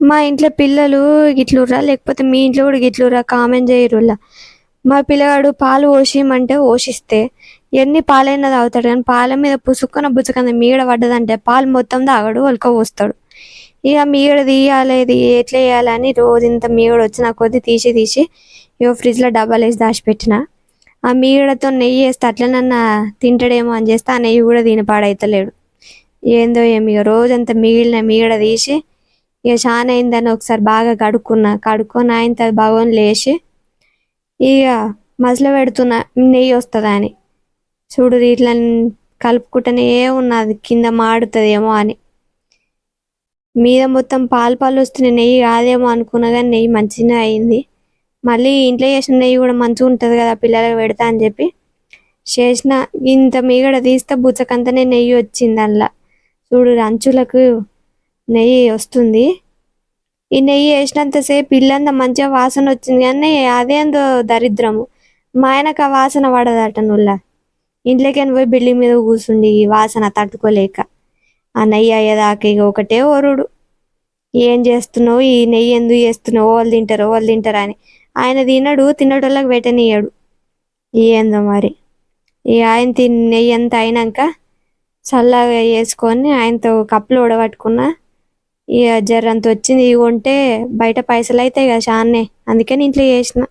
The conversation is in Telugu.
మా ఇంట్లో పిల్లలు గిట్లుర్రా లేకపోతే మీ ఇంట్లో కూడా గిట్లుర్రా కామెంట్ చేయరులా మా పిల్లగాడు పాలు పోసిమంటే పోషిస్తే ఎన్ని పాలైనా తాగుతాడు కానీ పాల మీద పుసుక్కున బుచ్చకన మీగడ పడ్డదంటే పాలు మొత్తం తాగడు ఒలక పోస్తాడు. ఇక మీగడ తీయాలి ఇది ఎట్లా వేయాలని రోజు ఇంత మీగడ వచ్చిన కొద్ది తీసి తీసి ఇగో ఫ్రిడ్జ్లో డబ్బాలు వేసి దాచిపెట్టిన. ఆ మీగడతో నెయ్యి వేస్తే అట్లనన్నా తింటాడేమో అని చేస్తే ఆ నెయ్యి కూడా దీని పాడైతలేడు. ఏందో ఏమి ఇక రోజంతా మిగిలిన మీగడ తీసి ఇక చాలా అయిందని ఒకసారి బాగా కడుక్కున్నా. కడుక్కొని ఆయన తర్వాత బాగోని లేచి ఇక మసలు పెడుతున్నా నెయ్యి వస్తుంది అని. చూడు ఇట్లా కలుపుకుంటేనే ఉన్నది కింద మాడుతుందేమో అని. మీద మొత్తం పాలు పాలు వస్తున్నాయి నెయ్యి కాదేమో అనుకున్నా కానీ నెయ్యి మంచిగా అయింది. మళ్ళీ ఇంట్లో చేసిన నెయ్యి కూడా మంచిగా ఉంటుంది కదా పిల్లలకు పెడతా అని చెప్పి చేసిన. ఇంత మీగడ తీస్తే బుచ్చకంతనే నెయ్యి వచ్చింది అందులో. చూడు అంచులకు నెయ్యి వస్తుంది. ఈ నెయ్యి వేసినంతసేపు ఇల్లంతా మంచిగా వాసన వచ్చింది కానీ అదేందో దరిద్రము. మా ఆయనకు ఆ వాసన పడదట నుల్ల. ఇంట్లోకి పోయి బిల్డింగ్ మీద కూర్చుండి ఈ వాసన తట్టుకోలేక. ఆ నెయ్యి అయ్యేదాకా ఇక ఒకటే ఒరుడు ఏం చేస్తున్నావు? ఈ నెయ్యి ఎందుకు చేస్తున్నావు వాళ్ళు తింటారు? వాళ్ళు తింటారు అని. ఆయన తినడు తినటోళ్ళకి పెట్టనియడు ఏందో మరి. ఇక ఆయన తిన్న నెయ్యి అంతా అయినాక చల్లగా వేసుకొని ఆయనతో కప్పులు ఉడబట్టుకున్నా ఇక జర్రంత వచ్చింది ఇవి కొంటే బయట పైసలు అవుతాయి కదా చానే అందుకని ఇంట్లో చేసిన.